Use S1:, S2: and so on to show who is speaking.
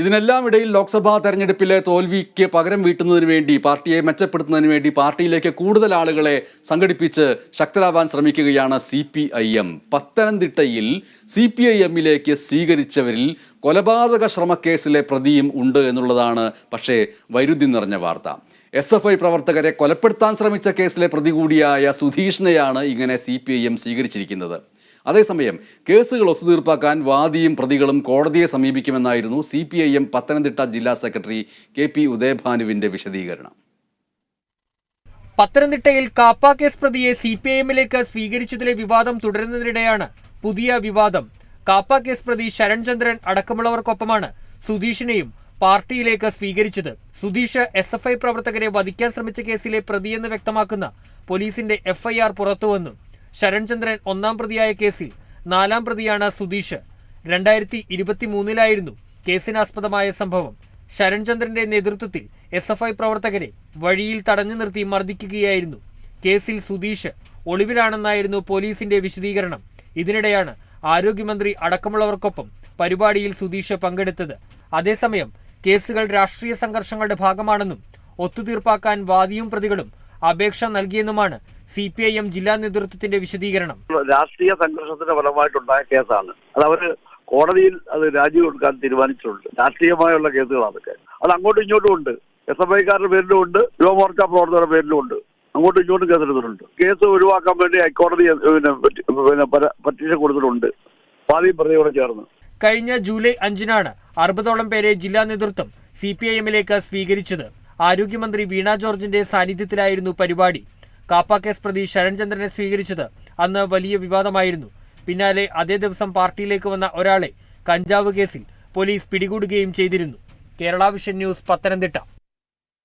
S1: ഇതിനെല്ലാം ഇടയിൽ ലോക്സഭാ തെരഞ്ഞെടുപ്പിലെ തോൽവിക്ക് പകരം വീട്ടുന്നതിന് വേണ്ടി പാർട്ടിയെ മെച്ചപ്പെടുത്തുന്നതിന് വേണ്ടി പാർട്ടിയിലേക്ക് കൂടുതൽ ആളുകളെ സംഘടിപ്പിച്ച് ശക്തരാവാൻ ശ്രമിക്കുകയാണ് സി പി ഐ എം. പത്തനംതിട്ടയിൽ സി പി ഐ എമ്മിലേക്ക് സ്വീകരിച്ചവരിൽ കൊലപാതക ശ്രമക്കേസിലെ പ്രതിയും ഉണ്ട് എന്നുള്ളതാണ് പക്ഷേ വൈരുദ്ധ്യം നിറഞ്ഞ വാർത്ത. എസ് എഫ് ഐ പ്രവർത്തകരെ കൊലപ്പെടുത്താൻ ശ്രമിച്ച കേസിലെ പ്രതി കൂടിയായ സുധീഷിനെയാണ് ഇങ്ങനെ സി പി ഐ എം സ്വീകരിച്ചിരിക്കുന്നത്. അതേസമയം കേസുകൾ ഒത്തുതീർപ്പാക്കാൻ വാദിയും പ്രതികളും കോടതിയെ സമീപിക്കുമെന്നായിരുന്നു C P I M Pathanamthitta ജില്ലാ സെക്രട്ടറി കെ പി ഉദയഭാനുവിന്റെ വിശദീകരണം.
S2: പത്തനംതിട്ടയിൽ കാപ്പ കേസ് പ്രതിയെ സി പി ഐ എമ്മിലേക്ക് സ്വീകരിച്ചതിലെ വിവാദം തുടരുന്നതിനിടെയാണ് പുതിയ വിവാദം. കാപ്പ കേസ് പ്രതി ശരൺചന്ദ്രൻ അടക്കമുള്ളവർക്കൊപ്പമാണ് സുധീഷിനെയും പാർട്ടിയിലേക്ക് സ്വീകരിച്ചത്. സുധീഷ് എസ് എഫ് ഐ പ്രവർത്തകരെ വധിക്കാൻ ശ്രമിച്ച കേസിലെ പ്രതിയെന്ന് വ്യക്തമാക്കുന്ന പോലീസിന്റെ എഫ്ഐആർ പുറത്തുവന്നു. ശരൺചന്ദ്രൻ ഒന്നാം പ്രതിയായ കേസിൽ നാലാം പ്രതിയാണ് സുധീഷ്. രണ്ടായിരത്തി ഇരുപത്തി മൂന്നിലായിരുന്നു കേസിനാസ്പദമായ സംഭവം. ശരൺചന്ദ്രന്റെ നേതൃത്വത്തിൽ എസ് എഫ് ഐ പ്രവർത്തകരെ വഴിയിൽ തടഞ്ഞു നിർത്തി മർദ്ദിക്കുകയായിരുന്നു. കേസിൽ സുധീഷ് ഒളിവിലാണെന്നായിരുന്നു പോലീസിന്റെ വിശദീകരണം. ഇതിനിടെയാണ് ആരോഗ്യമന്ത്രി അടക്കമുള്ളവർക്കൊപ്പം പരിപാടിയിൽ സുധീഷ് പങ്കെടുത്തത്. അതേസമയം കേസുകൾ രാഷ്ട്രീയ സംഘർഷങ്ങളുടെ ഭാഗമാണെന്നും ഒത്തുതീർപ്പാക്കാൻ വാദിയും പ്രതികളും അപേക്ഷ നൽകിയെന്നുമാണ് സി പി ഐ എം ജില്ലാ നേതൃത്വത്തിന്റെ വിശദീകരണം.
S3: രാഷ്ട്രീയ സംഘർഷത്തിന്റെ ഫലമായിട്ടുണ്ടായ കേസാണ്. അത് അവർ കോടതിയിൽ അത് രാജി കൊടുക്കാൻ തീരുമാനിച്ചിട്ടുണ്ട്. രാഷ്ട്രീയമായുള്ള കേസുകളാണ് അതൊക്കെ. അത് അങ്ങോട്ടും ഇങ്ങോട്ടും ഉണ്ട്. എസ് എഫ് ഐക്കാരുടെ പേരിലും ഉണ്ട്. യുവമോർച്ച പ്രവർത്തകരുടെ പേരിലും ഉണ്ട്. അങ്ങോട്ടും ഇങ്ങോട്ടും കേസെടുത്തിട്ടുണ്ട്. കേസ് ഒഴിവാക്കാൻ വേണ്ടി ഹൈക്കോടതി പിന്നെ പിന്നെ പറ്റീഷൻ കൊടുത്തിട്ടുണ്ട്. പാതിയും പ്രതിയോടെ ചേർന്ന്.
S2: കഴിഞ്ഞ ജൂലൈ അഞ്ചിനാണ് അറുപതോളം പേരെ ജില്ലാ നേതൃത്വം സി പി ഐ എമ്മിലേക്ക് സ്വീകരിച്ചത്. ആരോഗ്യമന്ത്രി വീണ ജോർജിന്റെ സാന്നിധ്യത്തിലായിരുന്നു പരിപാടി. കാപ്പ കേസ് പ്രതി ശരൺചന്ദ്രനെ സ്വീകരിച്ചത് അന്ന് വലിയ വിവാദമായിരുന്നു. പിന്നാലെ അതേ ദിവസം പാർട്ടിയിലേക്ക് വന്ന ഒരാളെ കഞ്ചാവ് കേസിൽ പോലീസ് പിടികൂടുകയും ചെയ്തിരുന്നു. Kerala vision news Pathanamthitta.